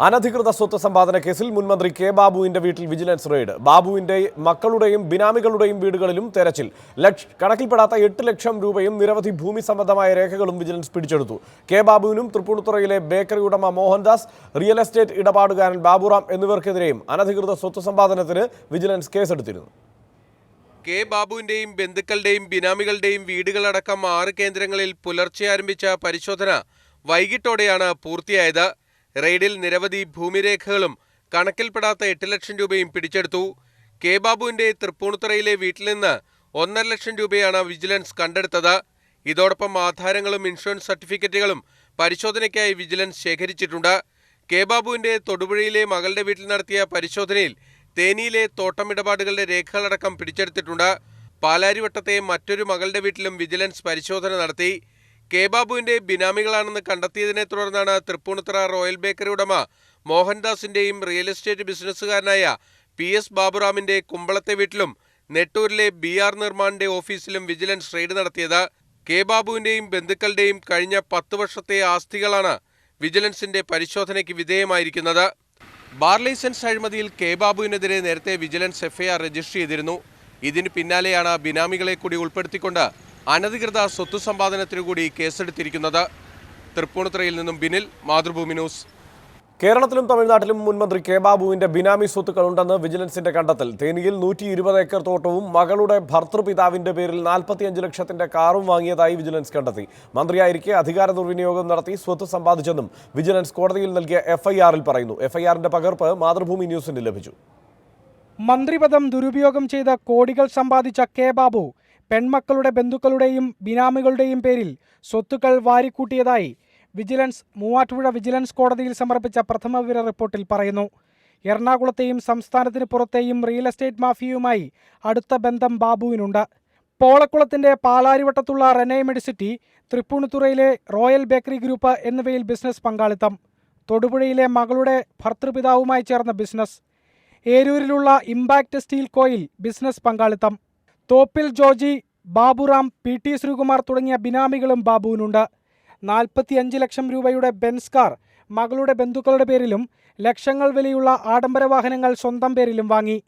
അനധികൃത സ്വത്ത് സമ്പാദന കേസിൽ മുൻമന്ത്രി കെ ബാബുവിന്റെ വീട്ടിൽ വിജിലൻസ് റെയ്ഡ്. ബാബുവിന്റെ മക്കളുടെയും ബിനാമികളുടെയും വീടുകളിലും തെരച്ചിൽ. ലക്ഷ കണക്കിൽപ്പെടാത്ത എട്ട് ലക്ഷം രൂപയും നിരവധി ഭൂമി സംബന്ധമായ രേഖകളും വിജിലൻസ് പിടിച്ചെടുത്തു. കെ ബാബുവിനും തൃപ്പൂണിത്തുറയിലെ ബേക്കറി ഉടമ മോഹൻദാസ് റിയൽ എസ്റ്റേറ്റ് ഇടപാടുകാരൻ ബാബുറാം എന്നിവർക്കെതിരെയും അനധികൃത സ്വത്ത് സമ്പാദനത്തിന് വിജിലൻസ് കേസെടുത്തിരുന്നു. കെ ബാബുവിന്റെയും ബന്ധുക്കളുടെയും ബിനാമികളുടെയും വീടുകളടക്കം ആറ് കേന്ദ്രങ്ങളിൽ പുലർച്ചെ ആരംഭിച്ച പരിശോധന വൈകിട്ടോടെയാണ് പൂർത്തിയായത്. റെയ്ഡിൽ നിരവധി ഭൂമിരേഖകളും കണക്കിൽപ്പെടാത്ത എട്ട് ലക്ഷം രൂപയും പിടിച്ചെടുത്തു. കെ ബാബുവിന്റെ തൃപ്പൂണിത്തുറയിലെ വീട്ടിൽ നിന്ന് ഒന്നര ലക്ഷം രൂപയാണ് വിജിലൻസ് കണ്ടെടുത്തത്. ഇതോടൊപ്പം ആധാരങ്ങളും ഇൻഷുറൻസ് സർട്ടിഫിക്കറ്റുകളും പരിശോധനയ്ക്കായി വിജിലൻസ് ശേഖരിച്ചിട്ടുണ്ട്. കെ ബാബുവിന്റെ തൊടുപുഴയിലെ മകളുടെ വീട്ടിൽ നടത്തിയ പരിശോധനയിൽ തേനിയിലെ തോട്ടമിടപാടുകളുടെ രേഖകളടക്കം പിടിച്ചെടുത്തിട്ടുണ്ട്. പാലാരിവട്ടത്തെ മറ്റൊരു മകളുടെ വീട്ടിലും വിജിലൻസ് പരിശോധന നടത്തി. കെ ബാബുവിന്റെ ബിനാമികളാണെന്ന് കണ്ടെത്തിയതിനെ തുടർന്നാണ് തൃപ്പൂണിത്തറ റോയൽ ബേക്കറി ഉടമ മോഹൻദാസിന്റെയും റിയൽ എസ്റ്റേറ്റ് ബിസിനസ്സുകാരനായ പി എസ് ബാബുറാമിന്റെ കുമ്പളത്തെ വീട്ടിലും നെട്ടൂരിലെ ബി ആർ നിർമ്മാണിന്റെ ഓഫീസിലും വിജിലൻസ് റെയ്ഡ് നടത്തിയത്. കെ ബാബുവിന്റെയും ബന്ധുക്കളുടെയും കഴിഞ്ഞ പത്ത് വർഷത്തെ ആസ്തികളാണ് വിജിലൻസിന്റെ പരിശോധനയ്ക്ക് വിധേയമായിരിക്കുന്നത്. ബാർ ലൈസൻസ് അഴിമതിയിൽ കെ ബാബുവിനെതിരെ നേരത്തെ വിജിലൻസ് എഫ്ഐആർ രജിസ്റ്റർ ചെയ്തിരുന്നു. ഇതിന് പിന്നാലെയാണ് ബിനാമികളെ കൂടി ഉൾപ്പെടുത്തിക്കൊണ്ട് അനധികൃത സ്വത്ത് സമ്പാദനത്തിനു കൂടി കേസെടുത്തിരിക്കുന്നത് തൃപ്പൂണിത്തുറയിൽ നിന്നും ബിനിൽ മാതൃഭൂമി ന്യൂസ്. കേരളത്തിലും തമിഴ്നാട്ടിലും മുൻമന്ത്രി കെ ബാബുവിന്റെ ബിനാമി സ്വത്തുക്കൾ ഉണ്ടെന്ന് വിജിലൻസിന്റെ കണ്ടെത്തൽ. തേനിയിൽ നൂറ്റി ഇരുപത് ഏക്കർ തോട്ടവും മകളുടെ ഭർത്തൃപിതാവിന്റെ പേരിൽ നാൽപ്പത്തിയഞ്ച് ലക്ഷത്തിന്റെ കാറും വാങ്ങിയതായി വിജിലൻസ് കണ്ടെത്തി. മന്ത്രിയായിരിക്കെ അധികാര ദുർവിനിയോഗം നടത്തി സ്വത്ത് സമ്പാദിച്ചെന്നും വിജിലൻസ് കോടതിയിൽ നൽകിയ എഫ്ഐആറിൽ പറയുന്നു. എഫ്ഐആറിന്റെ പകർപ്പ് മാതൃഭൂമി ന്യൂസിന് ലഭിച്ചു. മന്ത്രിപദം ദുരുപയോഗം ചെയ്ത കോടികൾ സമ്പാദിച്ച കെ ബാബു പെൺമക്കളുടെ ബന്ധുക്കളുടെയും ബിനാമികളുടെയും പേരിൽ സ്വത്തുക്കൾ വാരിക്കൂട്ടിയതായി വിജിലൻസ് മൂവാറ്റുപുഴ വിജിലൻസ് കോടതിയിൽ സമർപ്പിച്ച പ്രഥമ വിവര റിപ്പോർട്ടിൽ പറയുന്നു. എറണാകുളത്തെയും സംസ്ഥാനത്തിന് പുറത്തെയും റിയൽ എസ്റ്റേറ്റ് മാഫിയയുമായി അടുത്ത ബന്ധം ബാബുവിനുണ്ട്. പോളക്കുളത്തിന്റെ പാലാരിവട്ടത്തുള്ള റെനെ മെഡിസിറ്റി തൃപ്പൂണിത്തുറയിലെ റോയൽ ബേക്കറി ഗ്രൂപ്പ് എന്നിവയിൽ ബിസിനസ് പങ്കാളിത്തം. തൊടുപുഴയിലെ മകളുടെ ഭർത്തൃപിതാവുമായി ചേർന്ന ബിസിനസ്. ഏരൂരിലുള്ള ഇമ്പാക്ട് സ്റ്റീൽ കോയിൽ ബിസിനസ് പങ്കാളിത്തം. തോപ്പിൽ ജോജി ബാബുറാം പി ടി ശ്രീകുമാർ തുടങ്ങിയ ബിനാമികളും ബാബുവിനുണ്ട്. നാൽപ്പത്തിയഞ്ച് ലക്ഷം രൂപയുടെ ബെൻസ് കാർ മകളുടെ ബന്ധുക്കളുടെ പേരിലും ലക്ഷങ്ങൾ വിലയുള്ള ആഡംബര വാഹനങ്ങൾ സ്വന്തം പേരിലും വാങ്ങി.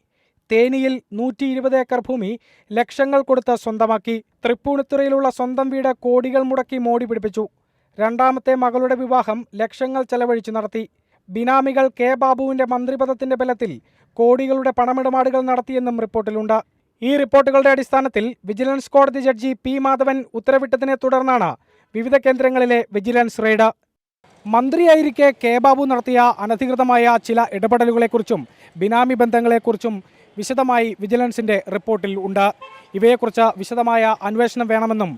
തേനിയിൽ നൂറ്റി ഇരുപത് ഏക്കർ ഭൂമി ലക്ഷങ്ങൾ കൊടുത്ത് സ്വന്തമാക്കി. തൃപ്പൂണിത്തുറയിലുള്ള സ്വന്തം വീട് കോടികൾ മുടക്കി മോടി പിടിപ്പിച്ചു. രണ്ടാമത്തെ മകളുടെ വിവാഹം ലക്ഷങ്ങൾ ചെലവഴിച്ചു നടത്തി. ബിനാമികൾ കെ ബാബുവിന്റെ മന്ത്രിപദത്തിന്റെ ബലത്തിൽ കോടികളുടെ പണമിടപാടുകൾ നടത്തിയെന്നും റിപ്പോർട്ടിലുണ്ട്. ഈ റിപ്പോർട്ടുകളുടെ അടിസ്ഥാനത്തിൽ വിജിലൻസ് കോടതി ജഡ്ജി പി മാധവൻ ഉത്തരവിട്ടതിനെ തുടർന്നാണ് വിവിധ കേന്ദ്രങ്ങളിലെ വിജിലൻസ് റെയ്ഡ്. മന്ത്രിയായിരിക്കെ കെ ബാബു നടത്തിയ അനധികൃതമായ ചില ഇടപെടലുകളെക്കുറിച്ചും ബിനാമി ബന്ധങ്ങളെക്കുറിച്ചും വിശദമായി വിജിലൻസിന്റെ റിപ്പോർട്ടിൽ ഉണ്ട്. ഇവയെക്കുറിച്ച് വിശദമായ അന്വേഷണം വേണമെന്നും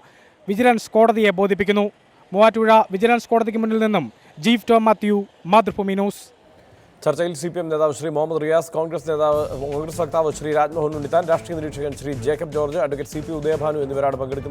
വിജിലൻസ് കോടതിയെ ബോധിപ്പിക്കുന്നു. മൂവാറ്റുപുഴ വിജിലൻസ് കോടതിക്ക് മുന്നിൽ നിന്നും ജീഫ് ടോം മാത്യു മാതൃഭൂമി ന്യൂസ്. ചർച്ചയിൽ സി പി എം നേതാവ് ശ്രീ മുഹമ്മദ് റിയാസ് കോൺഗ്രസ് നേതാവ് കോൺഗ്രസ് വക്താവ് ശ്രീ രാജ്മോഹൻ ഉണ്ണിത്താൻ രാഷ്ട്രീയ നിരീക്ഷകൻ Shri Jacob George advocate C P Udayabhanu എന്നിവരാണ് പങ്കെടുക്കുന്നത്.